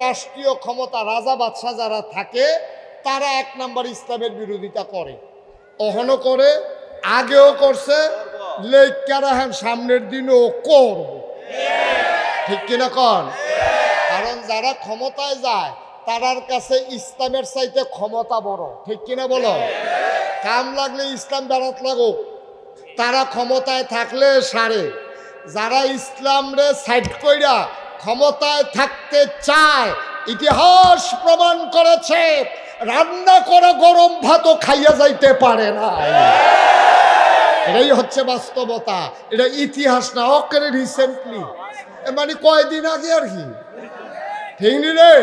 রাষ্ট্রীয় ক্ষমতা রাজা বাদশাহ যারা থাকে, তারা এক নাম্বার ইসলামের বিরোধিতা করে। অহনো করে, আগেও করছে লেখারা হ্যাঁ সামনের দিনও করব। ঠিক কিনা কন? কারণ যারা ক্ষমতায় যায়, তারার কাছে ইসলামের চাইতে ক্ষমতা বড়। ঠিক কিনা বলো? কাম লাগলে ইসলাম বেড়াত লাগুক। তারা ক্ষমতায় থাকলে সারে। যারা ইসলামরে সাইড কইরা ক্ষমতায় থাকতে চায়, ইতিহাস প্রমাণ করেছে, রান্না করা গরম ভাতও খাইয়া যাইতে পারে না। এটাই হচ্ছে বাস্তবতা, এটা ইতিহাস না, অকেরে রিসেন্টলি মানে কয়দিন আগে আর কি? ঠিক রে?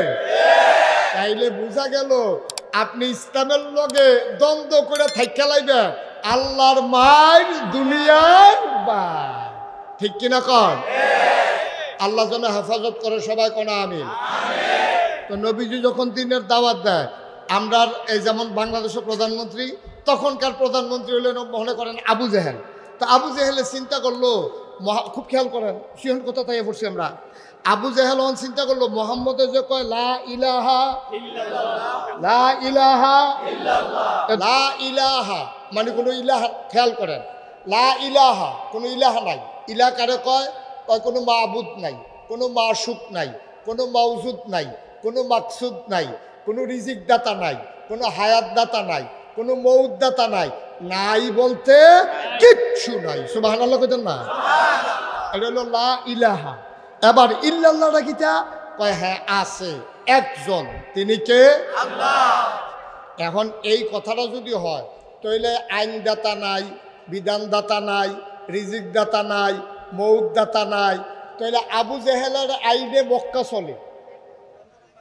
তাইলে বোঝা গেল, আপনি ইসলামের লগে দ্বন্দ্ব করে থাইকা লাইবেন, আল্লাহর মায়ের দুনিয়ার বা ঠিক কিনা কন? আল্লাহ যেন হেফাজত করে সবাই কোনা আমি তো নবীজি যখন দিনের দাওয়াত দেয় আমরা এই যেমন বাংলাদেশের প্রধানমন্ত্রী তখনকার প্রধানমন্ত্রী হলেন মনে করেন আবু জেহেল। তো আবু জেহেলে চিন্তা করল খুব খেয়াল করেন সিহন কথা তাই পড়ছি আমরা? আবু জেহেল অন চিন্তা করল মোহাম্মদে যে কয় লা ইলাহা লা ইলাহা লা ইলাহা মানে কোনো ইলাহা খেয়াল করেন। লা ইলাহা কোনো ইলাহা নাই। ইলা কারে কয়? কয় কোনো মাবুদ নাই কোনো মাসুক নাই কোনো মাউজুদ নাই কোনো মাকসুদ নাই কোনো রিজিক দাতা নাই কোনো হায়াত দাতা নাই কোনো মৌদ দাতা নাই নাই বলতে কিচ্ছু নাই। সুবাহ আল্লাহ কেন না এটা হলো লা ইলাহা। এবার ইল্লাল্লাহটা কিটা কয় হ্যাঁ আছে। একজন। তিনি কে? এখন এই কথাটা যদি হয় তাহলে আইনদাতা নাই বিধানদাতা নাই রিজিক দাতা নাই মৌদ দাতা নাই। তাহলে আবু জেহেলের আইনে মক্কা চলে।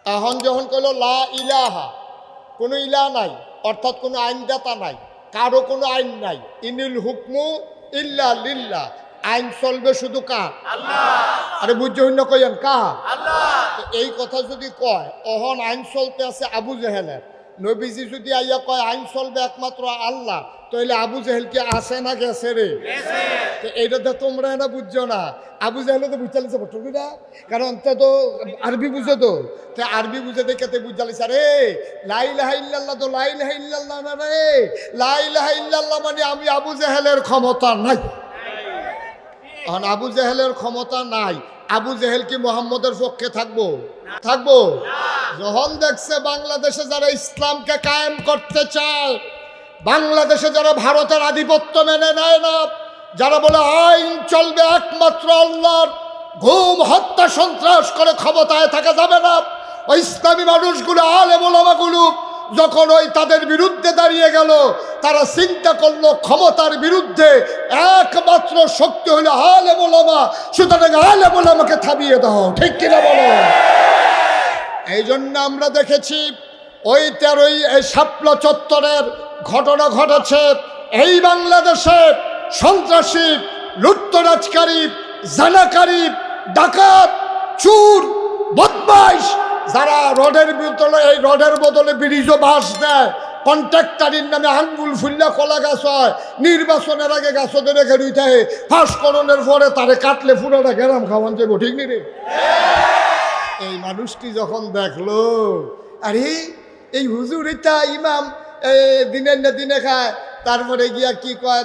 এখন যখন কইল লা ইলাহা কোনো ইলা নাই অর্থাৎ কোনো আইনদাতা নাই কারও কোনো আইন নাই। ইনিল হুকমু ইল্লা লিল্লা আইন চলবে শুধু কার? আরে বুঝতে হইন কইন কা তো এই কথা যদি কয় অহন আইন চলতে আছে আবু জেহেলের। নবীজি যদি আইয়া কয়, আইন চলবে একমাত্র আল্লাহ তাহলে আবু জেহেল কি আছে না গেছে রে? এইটা তো তোমরা না বুঝছ না। আবু জাহেলে তো বুঝতে লিছে বটুকু না কারণ তে তো আরবি বুঝে তো। তে আরবি বুঝে দেখে তে বুঝতে লিছে রে লাইলাহা ইল্লাল্লাহ তো লাইলাহা ইল্লাল্লাহ না রে। লাইলাহা ইল্লাল্লাহ মানে আমি আবু জাহেলের ক্ষমতা নাই। এখন আবু জেহেলের ক্ষমতা নাই। আবু জেহেল কি মোহাম্মদের পক্ষে থাকব? থাকব? যখন দেখছে বাংলাদেশে যারা ইসলামকে কায়েম করতে চায়, বাংলাদেশে যারা ভারতের আধিপত্য মেনে নেয় না, যারা বলে আইন চলবে একমাত্র আল্লাহর, ঘুম, হত্যা, সন্ত্রাস করে ক্ষমতায় থাকা যাবে না ইসলামী মানুষগুলো আলে মোলামাগুলো যখন ওই তাদের বিরুদ্ধে দাঁড়িয়ে গেল, তারা চিন্তা করল, ক্ষমতার বিরুদ্ধে একমাত্র শক্তি হলো আলে মোলামা সুতরাং আলে মোলামাকে থামিয়ে দাও, ঠিক কিনা বলো? এই জন্য আমরা দেখেছি ওই তেরোই এই শাপলা চত্বরের ঘটনা ঘটেছে। এই বাংলাদেশে সন্ত্রাসী, লুটতরাজকারী, জানাকারী, ডাকাত, চুর যারা রডের বদলে, এই রডের বদলে ব্রিজও বাস দেয়। কন্ট্রাক্টারির নামে আঙ্গুল ফুল্লা কলা গাছ হয়। নির্বাচনের আগে গাছ রেখে রুইতে ফাঁস করণের পরে তারে কাটলে ফুরাটা গেরাম খাওয়ান যাব ঠিক নি রে? এই মানুষটি যখন দেখল, আরে, এই হুজুর এটা ইমাম দিনের না দিনে খায়। তারপরে গিয়া কি কয়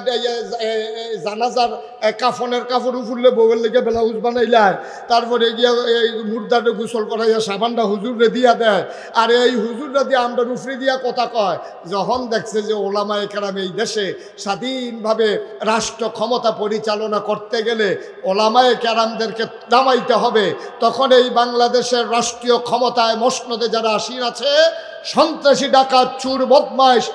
জানাজার কাফনের কাপড় উফুরলে বউয়ের লেগে ব্লাউজ বানাইলায়। তারপরে গিয়া এই মুর্দারে গোসল করাইয়া সাবানটা হুজুরে দিয়া দেয়। আর এই হুজুরটা দিয়ে আমরা রুফরি দিয়া কথা কয়, যখন দেখছে যে ওলামা একরাম এই দেশে স্বাধীনভাবে রাষ্ট্র ক্ষমতা পরিচালনা করতে গেলে ওলামায়ে কেরামদেরকে নামাইতে হবে, তখন এই বাংলাদেশের রাষ্ট্রীয় ক্ষমতায় মসনদে যারা আসীন আছে সন্ত্রাসী, ডাকাত, চুর বদমাইশ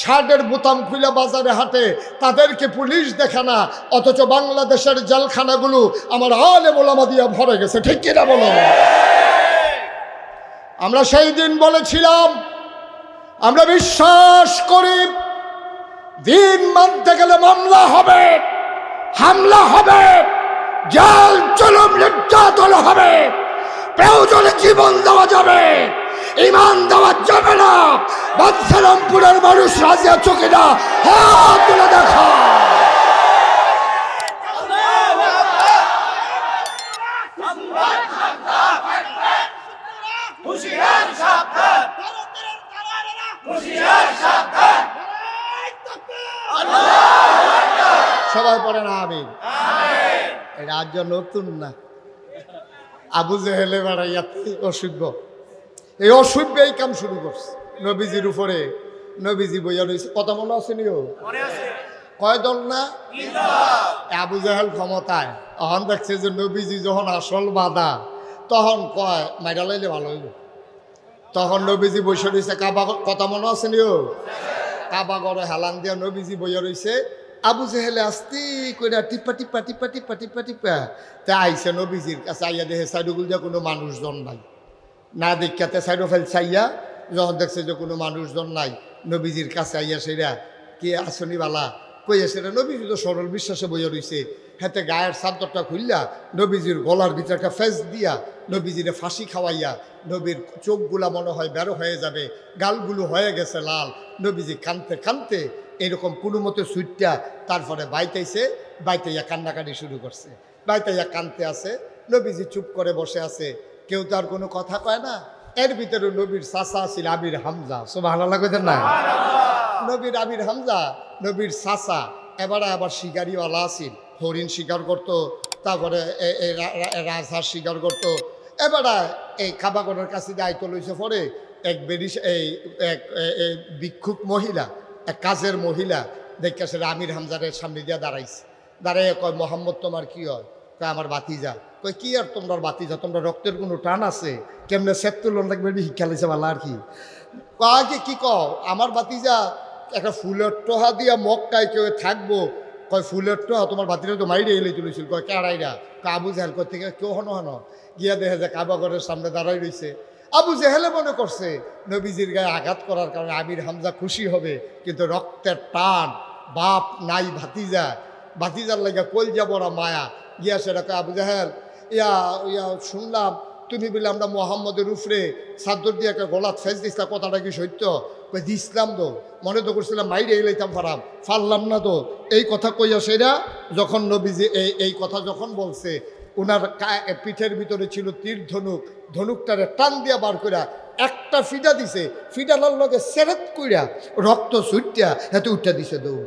শার্টের বোতাম খুলে বাজারে হাঁটে, তাদেরকে পুলিশ দেখে না, অথচ বাংলাদেশের জেলখানাগুলো আমার আলে মোলামা দিয়া ভরে গেছে। ঠিক কিনা বলো? আমরা সেই দিন বলেছিলাম, আমরা বিশ্বাস করি, দিন মানতে গেলে মামলা হবে, হামলা হবে, জাল, জলম, নির্যাতন হবে, প্রয়োজনে জীবন দেওয়া যাবে। ইমান দেওয়া যাবে না। বাদশারামপুরের মানুষ রাজিয়া চোখে না হাত তুলে দেখা! সবাই পড়ে না আমি রাজ্য নতুন না। আবু জেহেলে বেড়াইয়াতে অসভ্য এই অসভ্য এই কাম শুরু করছে। নবীজির উপরে। নবীজি বইয়া রয়েছে কত মনে আছে নিও? কয় দল না? আবু জাহেল ক্ষমতায়। তখন দেখছে যে নবীজি যখন আসল বাধা তখন কয় মাইরা লাইলে ভালো হইল। তখন নবীজি বসে রয়েছে কাবা কথা মনে আছে নিও? কাবা গড়ে হেলান দিয়া নবীজি বইয়া রয়েছে আবু জেহেলে আস্তি কইরা টিপা টিপা টিপা টিপা টিপা টিপা। তা আইসে নবীজির কাছে আইয়া দেখে সাইডুগুল দিয়া কোনো মানুষজন নাই। না দেখাতে সাইডো ফেল চাইয়া যখন দেখছে যে কোনো মানুষজন নাই, নবীজির কাছে আইয়া সেরা, কে আসনি বালা? কইয়া আসে রে নবীজি তো সরল বিশ্বাসে বইয়া রইছে। হাতে গায়ের চাদরটা খুললা নবীজির গলার ভিতরে একটা ফেস দিয়া, নবীজিরে ফাঁসি খাওয়াইয়া, নবীর চোখগুলা মনে হয় বেরো হয়ে যাবে, গালগুলো হয়ে গেছে লাল। নবীজি কানতে কানতে এরকম কোনো মতো সুইটটা তারপরে বাইতেছে বাইতেইয়া কান্নাকাটি শুরু করছে। বাইতেইয়া কানতে আছে, নবীজি চুপ করে বসে আছে। কেউ তো আর কোনো কথা কয় না। এর ভিতরে নবীর চাচা ছিল আবির হামজা। ভালো লাগবে না? নবীর আবির হামজা নবীর চাচা। এবারে আবার শিকারিওয়ালা আছিল। হরিণ শিকার করত তারপরে রাজহাঁস শিকার করত। এবারে এই খাবাগরের কাছে দায়িত্ব লইছে পরে এক বেরিস এই এক এ মহিলা এক কাজের মহিলা দেখে সে আমির হামজারের সামনে দিয়ে দাঁড়াইছে। দাঁড়াইয়া কয় মোহাম্মদ তোমার কি হয়? কয়, আমার বাতিজা কয়, কি আর তোমরা বাতিজা তোমরা রক্তের কোনো টান আছে? কেমনে সেপ তুলন লাগবে শিক্ষা লাইছে ভালো আর কি? কয় কি কও? আমার বাতিজা একটা ফুলের টোহা দিয়া মক্কায় কেউ থাকব। কয়, ফুলের টোহা তোমার বাতিটা তো মাইরে এলে তুলেছিল। কয় কেড়াইরা আবু জাহেল কই থেকে? কেউ হনো হনো। গিয়া দেখে যে কাবাগরের সামনে দাঁড়াই রইছে। আবু জেহেলে মনে করছে, নবীজির গায়ে আঘাত করার কারণে আমির হামজা খুশি হবে, কিন্তু রক্তের টান, বাপ নাই ভাতিজা। ভাতিজার লাগে কল যাবরা মায়া। গিয়া কয় আবু জাহেল। ইয়া ইয়া শুনলাম, তুমি বলে আমরা মোহাম্মদের উপরে সাদ্দর দিয়ে একটা গলাত ফেস দিছিলাম কথাটা কি সত্য? কই দিছিলাম তো। মনে তো করছিলাম, মাইরে এলাইতাম ফারাম। ফারলাম না তো। এই কথা কইয়া সেরা, যখন নবীজি এই এই কথা যখন বলছে ওনার পিঠের ভিতরে ছিল তীর ধনুক, ধনুকটারে টান দিয়া বার কইরা একটা ফিডা দিছে। ফিডালার লগে সেরেত কইরা রক্ত ছুটিয়া এত উঠা দিছে দৌড়।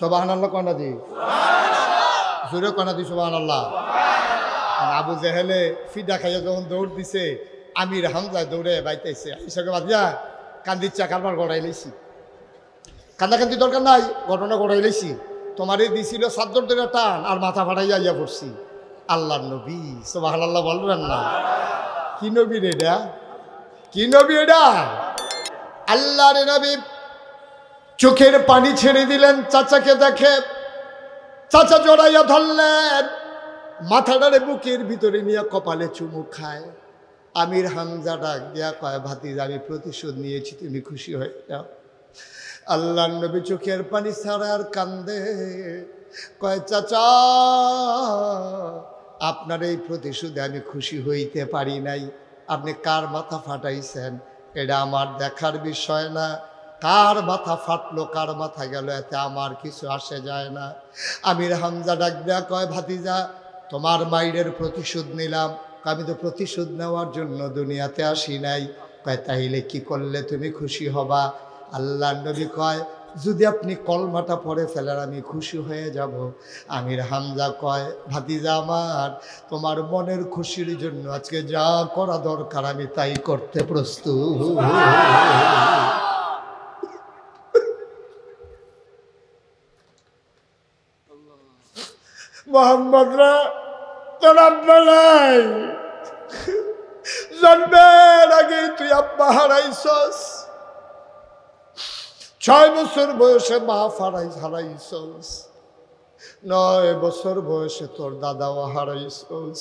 সোবাহান আল্লাহ জোরে কনা দি সোবাহান আল্লাহ আবু জেহেলে ফিডা খাইয়া যখন দৌড় দিছে, আমির হামজা দৌড়ে বাইতেছে। হিসাবে বাদিয়া কান্দির কারবার গড়াই লাইছি কান্দাকান্দি দরকার নাই, ঘটনা গড়াই লাইছি তোমারে দিছিল সাদ্দর ধরে টান, আর মাথা ফাটাইয়া ইয়া পড়ছি। আল্লাহ নবী সোবাহান আল্লাহ বলবেন না। কি নবী রে এটা? কি নবী এটা? আল্লাহ রে নবী চোখের পানি ছেড়ে দিলেন চাচাকে দেখে। চাচা জড়াইয়া ধরলেন। মাথাটারে বুকের ভিতরে নিয়ে কপালে চুমু খায়। আমির হামজা ডাক দিয়া কয়, ভাতিজ, আমি প্রতিশোধ নিয়েছি, তুমি খুশি হয়ে যাও। আল্লাহ নবী চোখের পানি ছাড়া আর কান্দে কয়, চাচা, আপনার এই প্রতিশোধে আমি খুশি হইতে পারি নাই। আপনি কার মাথা ফাটাইছেন? এটা আমার দেখার বিষয় না। কার মাথা ফাটলো, কার মাথা গেল, এতে আমার কিছু আসে যায় না। আমির হামজা ডাক দেয়া কয়, ভাতিজা, তোমার মাইরের প্রতিশোধ নিলাম। আমি তো প্রতিশোধ নেওয়ার জন্য দুনিয়াতে আসি নাই। কয়, তাইলে কি করলে তুমি খুশি হবা? আল্লাহ নবী কয়, যদি আপনি কলমাটা পরে ফেলেন, আমি খুশি হয়ে যাব। আমির হামজা কয়, ভাতিজা আমার, তোমার মনের খুশির জন্য আজকে যা করা দরকার, আমি তাই করতে প্রস্তুত। মোহাম্মদরা তোর আব্বা নাই জন্মের আগে তুই আব্বা হারাইছস। ছয় বছর বয়সে মা ফারাই হারাইছস। নয় বছর বয়সে তোর দাদাও হারাইছস।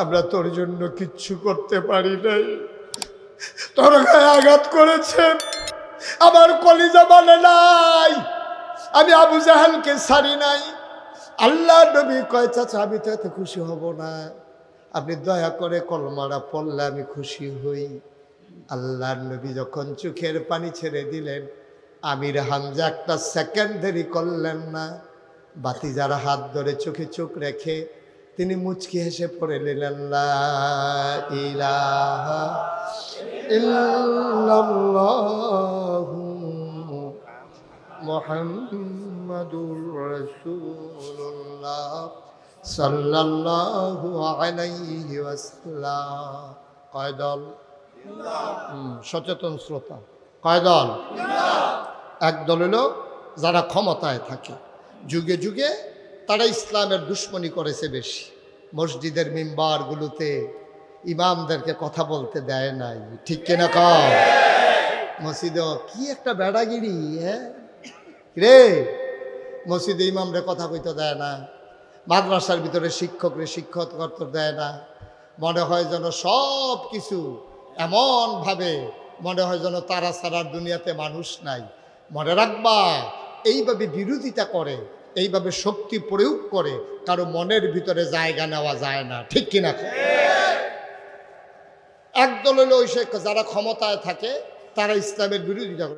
আমরা তোর জন্য কিচ্ছু করতে পারি নাই। তোর গায়ে আঘাত করেছে। আমার কলিজা মানে নাই। আমি আবু জাহালকে ছাড়ি নাই। আল্লাহ নবী কয়, চাচা, আমি তো এত খুশি হব না। আপনি দয়া করে কলমারা পড়লে আমি খুশি হই। আল্লাহ নবী যখন চোখের পানি ছেড়ে দিলেন, আমির হামজা একটা সেকেন্ড দেরি করলেন না। বাতি যারা হাত ধরে চোখে চোখ রেখে তিনি মুচকি হেসে পড়ে নিলেন ইলাহা ইল্লাল্লাহু মুহাম্মাদুর সাল্লাল্লাহু আলাইহি সচেতন শ্রোতা। কয় দল? এক দল হলো যারা ক্ষমতায় থাকে। যুগে যুগে তারা ইসলামের দুশ্মনী করেছে বেশি। মসজিদের মিম্বারগুলোতে ইমামদেরকে কথা বলতে দেয় নাই। ঠিক কিনা কম মসজিদে কি একটা বেড়াগিরি হ্যাঁ? রে মসজিদে ইমামরে কথা কইতে দেয় না, মাদ্রাসার ভিতরে শিক্ষকরে শিক্ষক দেয় না। মনে হয় যেন সব কিছু এমনভাবে, মনে হয় যেন তারা ছাড়ার দুনিয়াতে মানুষ নাই। মনে রাখবা, এইভাবে বিরোধিতা করে, এইভাবে শক্তি প্রয়োগ করে, কারও মনের ভিতরে জায়গা নেওয়া যায় না। ঠিক কিনা? একদল হলো ওই সে যারা ক্ষমতায় থাকে, তারা ইসলামের বিরোধিতা করে।